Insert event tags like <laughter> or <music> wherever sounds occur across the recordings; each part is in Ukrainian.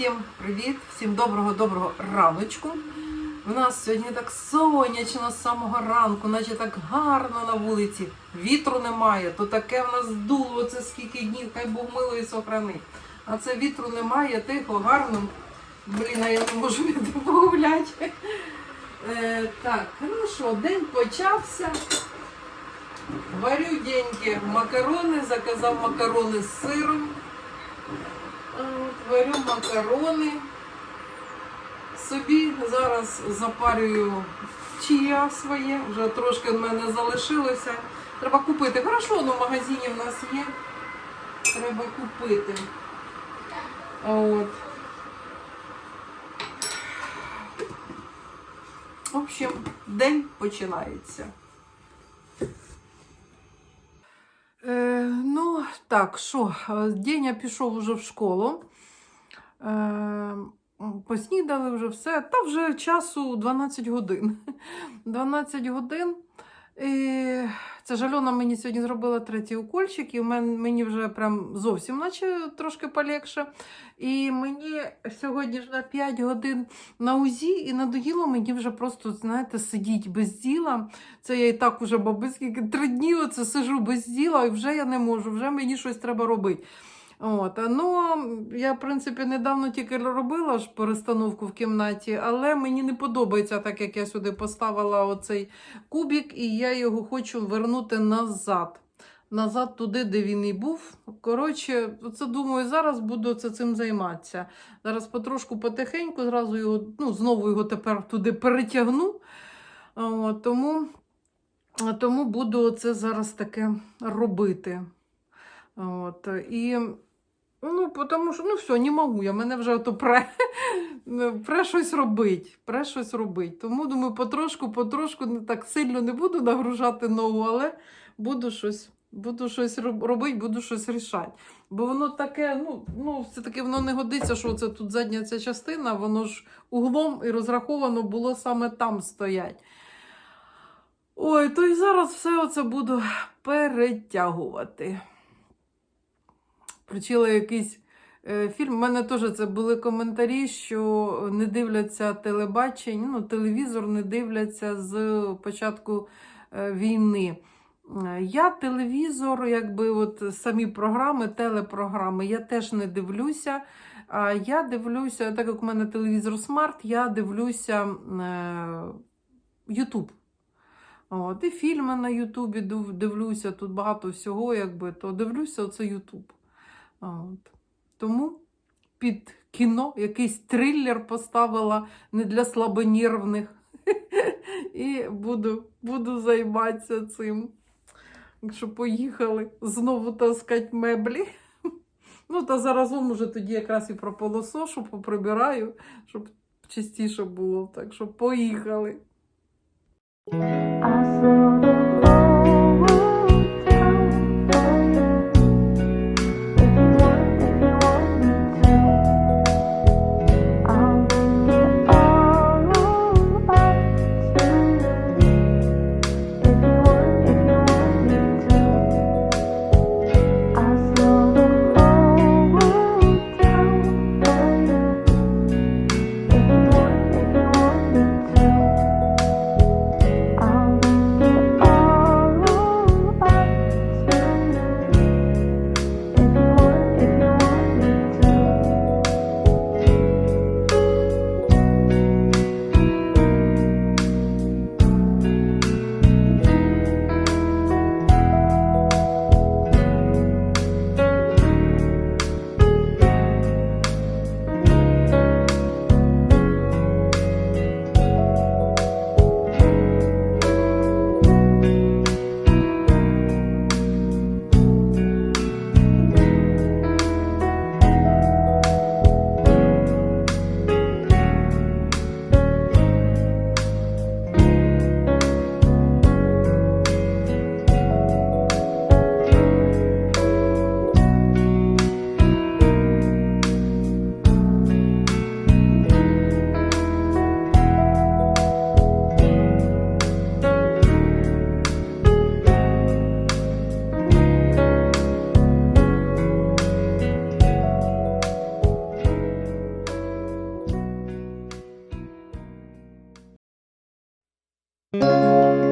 Всім привіт, всім доброго-доброго раночку. У нас сьогодні так сонячно з самого ранку, наче так гарно на вулиці. Вітру немає, то таке в нас дуло, це скільки днів, хай Бог мило і сохрани. А це вітру немає, тихо, гарно. Блін, а я не можу піти погуляти. Е, так, ну що, день почався. Варю деньги макарони, заказав макарони з сиром. От, Варю макарони. Собі зараз запарюю чия своє, вже трошки в мене залишилося. Треба купити. Хорошо, воно в магазині в нас є. Треба купити. От. В общем, день починається. Е, ну, так, що, е, день я пішов вже в школу. Е, поснідали вже все. Та вже часу 12 годин. <laughs> 12 годин. І це ж Альона мені сьогодні зробила третій укольчик, і мені вже прям зовсім наче трошки полегше. І мені сьогодні ж на 5 годин на УЗІ, і надоїло мені вже просто, знаєте, сидіти без діла. Це я і так уже скільки три дні оце сижу без діла, і вже я не можу, вже мені щось треба робити. От, ну, я, в принципі, недавно тільки робила ж перестановку в кімнаті, але мені не подобається, так як я сюди поставила оцей кубик, і я його хочу вернути назад. Назад туди, де він і був. Коротше, це думаю, зараз буду це цим займатися. Зараз потрошку потихеньку, зразу його, ну, знову його тепер туди перетягну. От, тому, тому буду це зараз таке робити. От, і, ну, тому що, ну, все, не можу, я мене вже то пре, <laughs> пре щось робить, пре щось робить. Тому, думаю, потрошку, потрошку, не так сильно не буду нагружати ногу, але буду щось, буду щось робити, буду щось рішати. Бо воно таке, ну, ну, все-таки воно не годиться, що це тут задня ця частина, воно ж углом і розраховано було саме там стоять. Ой, то і зараз все оце буду перетягувати. Включила якийсь е, фільм. У мене теж це були коментарі, що не дивляться телебачення, ну, телевізор не дивляться з початку е, війни. Е, Я телевізор, якби от самі програми, телепрограми, я теж не дивлюся. А я дивлюся, так як у мене телевізор смарт, я дивлюся Ютуб. От, і фільми на Ютубі див- дивлюся, тут багато всього, якби, то дивлюся оце Ютуб. От. Тому під кіно якийсь трилер поставила не для слабонервних. <laughs> І буду, буду займатися цим. Якщо поїхали знову таскати меблі. <laughs> Ну, та заразом уже тоді якраз і про полосошу поприбираю, щоб чистіше було. Так що поїхали. Música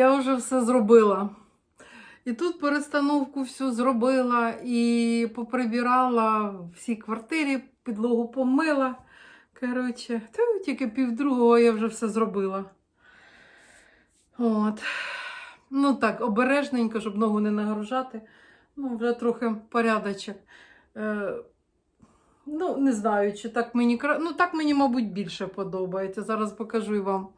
я вже все зробила. І тут перестановку всю зробила, і поприбирала в всій квартирі, підлогу помила. Коротше, тільки півдругого я вже все зробила. От. Ну так, обережненько, щоб ногу не нагружати. Ну, вже трохи порядочок. Е, ну, не знаю, чи так мені Ну, так мені, мабуть, більше подобається. Зараз покажу і вам.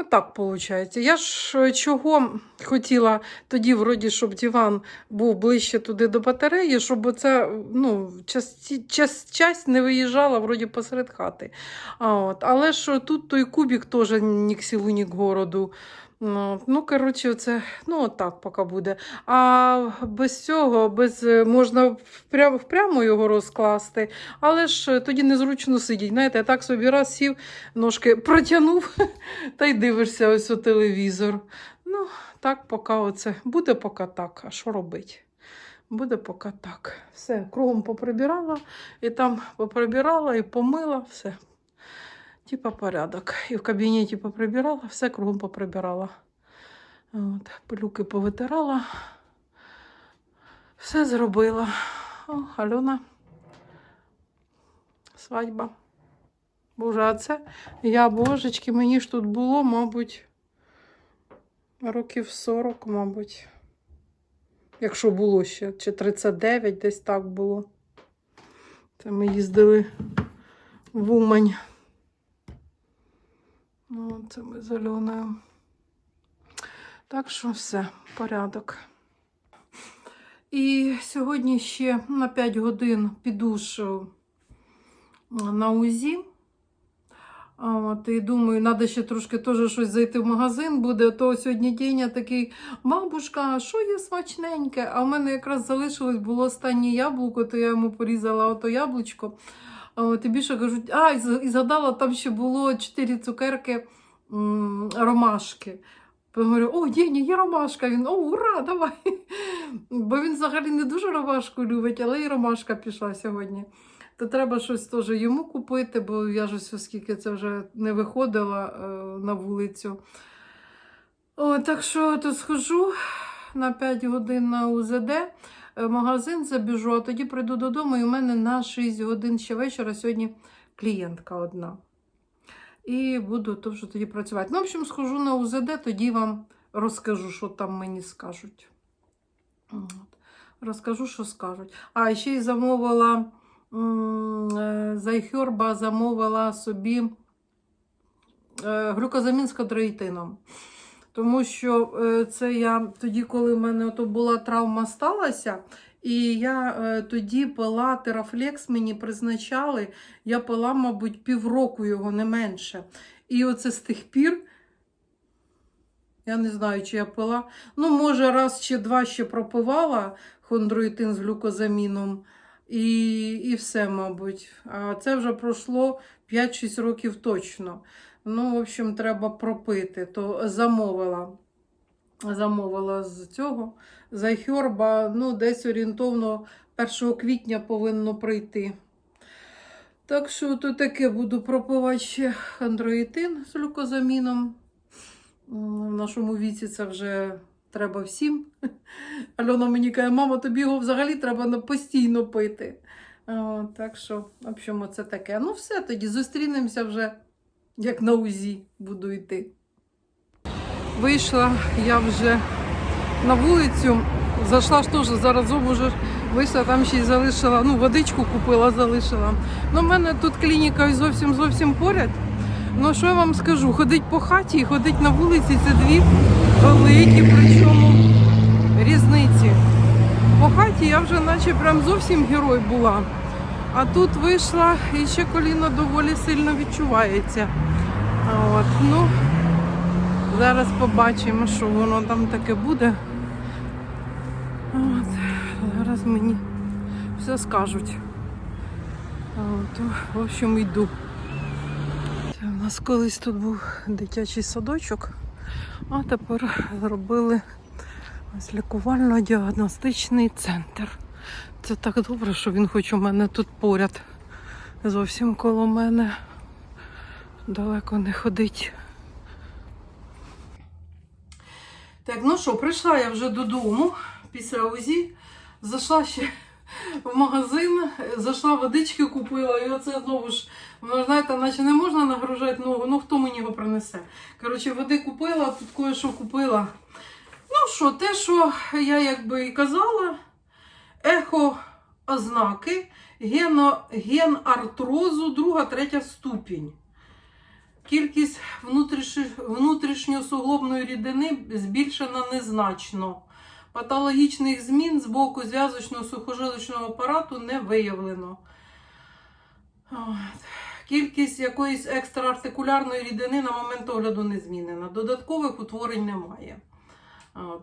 Отак виходить. Я ж е, чого хотіла тоді, вроді, щоб диван був ближче туди до батареї, щоб оце, ну, час, час, часть не виїжджала вроді посеред хати. А от. Але ж тут той кубік теж ні к сілу, ні к городу. Ну, ну коротше, це ну, отак поки буде. А без цього, без, е, можна впрямо, впрямо його розкласти, але ж тоді незручно сидіти. Знаєте, я так собі раз сів, ножки протягнув <laughs> та й дивишся ось у телевізор. Ну, так, поки оце. Буде поки так. А що робить? Буде поки так. Все, кругом поприбирала, і там поприбирала, і помила, все. Типа порядок. І в кабінеті поприбирала, все кругом поприбирала. От, пилюки повитирала. Все зробила. О, Альона. Свадьба. Боже, а це я, божечки, мені ж тут було, мабуть, років 40, мабуть. Якщо було ще, чи 39, десь так було. Це ми їздили в Умань. Ну, це ми з Альоною. Так що все, порядок. І сьогодні ще на 5 годин піду е, на УЗІ. От, і думаю, треба ще трошки теж щось зайти в магазин буде. а То сьогодні день такий, бабушка, що є смачненьке? А в мене якраз залишилось було останнє яблуко, то я йому порізала ото яблучко. От, більше кажуть, а, і згадала, там ще було 4 цукерки ромашки. Я Говорю, о, Дєня, є ромашка. Він, о, ура, давай. <laughs> Бо він взагалі не дуже ромашку любить, але і ромашка пішла сьогодні. То треба щось теж йому купити, бо я ж ось оскільки це вже не виходила е, на вулицю. О, так що то схожу на 5 годин на УЗД, магазин забіжу, а тоді прийду додому, і в мене на 6 годин ще вечора сьогодні клієнтка одна. І буду то вже тоді працювати. Ну, в общем, схожу на УЗД, тоді вам розкажу, що там мені скажуть. Розкажу, що скажуть. А ще й замовила е, Зайхерба замовила собі е, глюкозамін з кадроїтином. Тому що е, це я тоді, коли в мене ото була травма сталася, і я е, тоді пила терафлекс, мені призначали. Я пила, мабуть, півроку його не менше. І оце з тих пір. Я не знаю, чи я пила. Ну, може, раз чи два ще пропивала хондроїтин з глюкозаміном. І, і все, мабуть. А це вже пройшло 5-6 років точно. Ну, в общем, треба пропити. То замовила. Замовила з цього. Зайхерба, ну, десь орієнтовно 1 квітня повинно прийти. Так що то таке буду пропивати ще андроїтин з глюкозаміном. В нашому віці це вже треба всім. <laughs> Альона мені каже, мама, тобі його взагалі треба постійно пити. О, так що, в общем, це таке. Ну, все, тоді зустрінемося вже, як на УЗІ буду йти. Вийшла я вже на вулицю, зайшла ж теж заразом уже вийшла, там ще й залишила, ну, водичку купила, залишила. Ну, в мене тут клініка зовсім зовсім поряд. Ну, що я вам скажу? Ходить по хаті і ходить на вулиці це дві великі, причому різниці. По хаті я вже наче прям зовсім герой була. А тут вийшла і ще коліно доволі сильно відчувається. От, ну, зараз побачимо, що воно там таке буде. От, зараз мені все скажуть. От, в общем, йду. У нас колись тут був дитячий садочок, а тепер зробили ось лікувально-діагностичний центр. Це так добре, що він хоч у мене тут поряд. Зовсім коло мене далеко не ходить. Так, ну що, прийшла я вже додому після УЗІ. Зайшла ще в магазин, зайшла водички купила, і оце знову ж, ви знаєте, наче не можна нагружати ногу, ну хто мені його принесе. Коротше, води купила, тут кое-що купила. Ну що, те, що я якби і казала, ехо ознаки, гено, ген артрозу, друга, третя ступінь. Кількість внутріш- внутрішньосуглобної рідини збільшена незначно. Патологічних змін з боку зв'язочно-сухожилочного апарату не виявлено. Кількість якоїсь екстраартикулярної рідини на момент огляду не змінена. Додаткових утворень немає.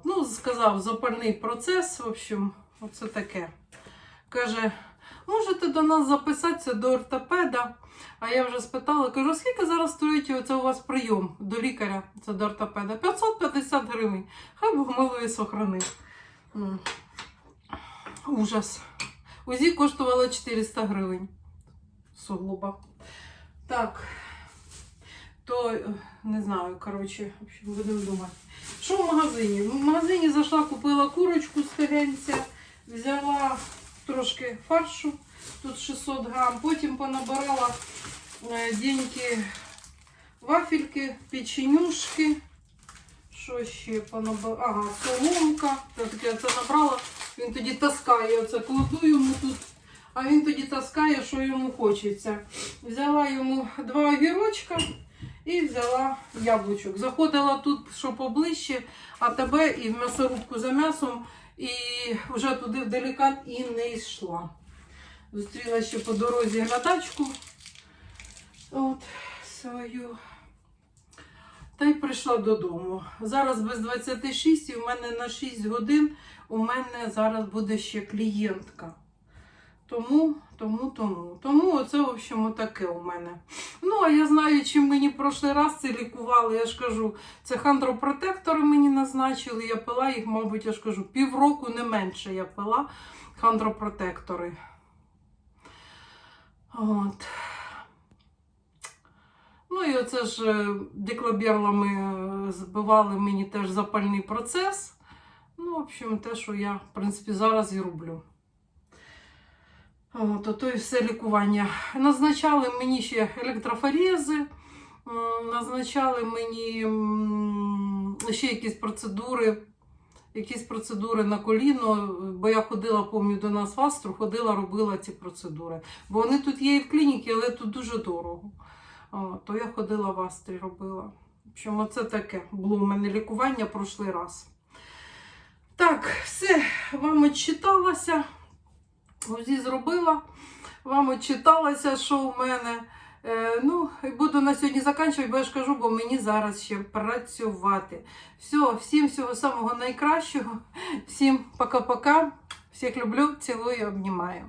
Ну, сказав, запальний процес, в общем, оце таке. Каже, можете до нас записатися до ортопеда. А я вже спитала, кажу, скільки зараз стоїть оце у вас прийом до лікаря, це до ортопеда? 550 гривень. Хай Бог милує сохранив. Ужас. УЗІ коштувало 400 гривень. Суглоба. Так. То е, не знаю, коротше, будемо думати. Що в магазині? В магазині зайшла, купила курочку з тегенця, взяла трошки фаршу, тут 600 грам, потім понабирала е, деньги вафельки, печенюшки. Що ще понабирала? Ага, соломка. Я це набрала. Він тоді таскає, оце кладу йому тут. А він тоді таскає, що йому хочеться. Взяла йому два огірочка і взяла яблучок. Заходила тут, що поближче, а тебе і в м'ясорубку за м'ясом, і вже туди в делікат і не йшла. Зустріла ще по дорозі глядачку. От свою. Та й прийшла додому. Зараз без 26 і в мене на 6 годин у мене зараз буде ще клієнтка. Тому, тому, тому. Тому оце, в общем, таке у мене. Ну, а я знаю, чим мені прошлий раз це лікували. Я ж кажу, це хандропротектори мені назначили. Я пила їх, мабуть, я ж кажу, півроку не менше я пила хандропротектори. От. Ну і оце ж е, е, збивали мені теж запальний процес. Ну, в общем, те, що я, в принципі, зараз і роблю. От, ото і все лікування. Назначали мені ще електрофорези, назначали мені ще якісь процедури, якісь процедури на коліно, бо я ходила, пам'ятаю, до нас в Астру, ходила, робила ці процедури. Бо вони тут є і в клініці, але тут дуже дорого. То я ходила в Астрі, робила. В общем, оце таке було у мене лікування прошлий раз. Так, все, вам відчиталася. УЗІ зробила. Вам отчиталася, що у мене. Е, ну, буду на сьогодні закінчувати, бо я ж кажу, бо мені зараз ще працювати. Все, всім всього самого найкращого. Всім пока-пока. Всіх люблю, цілую, обнімаю.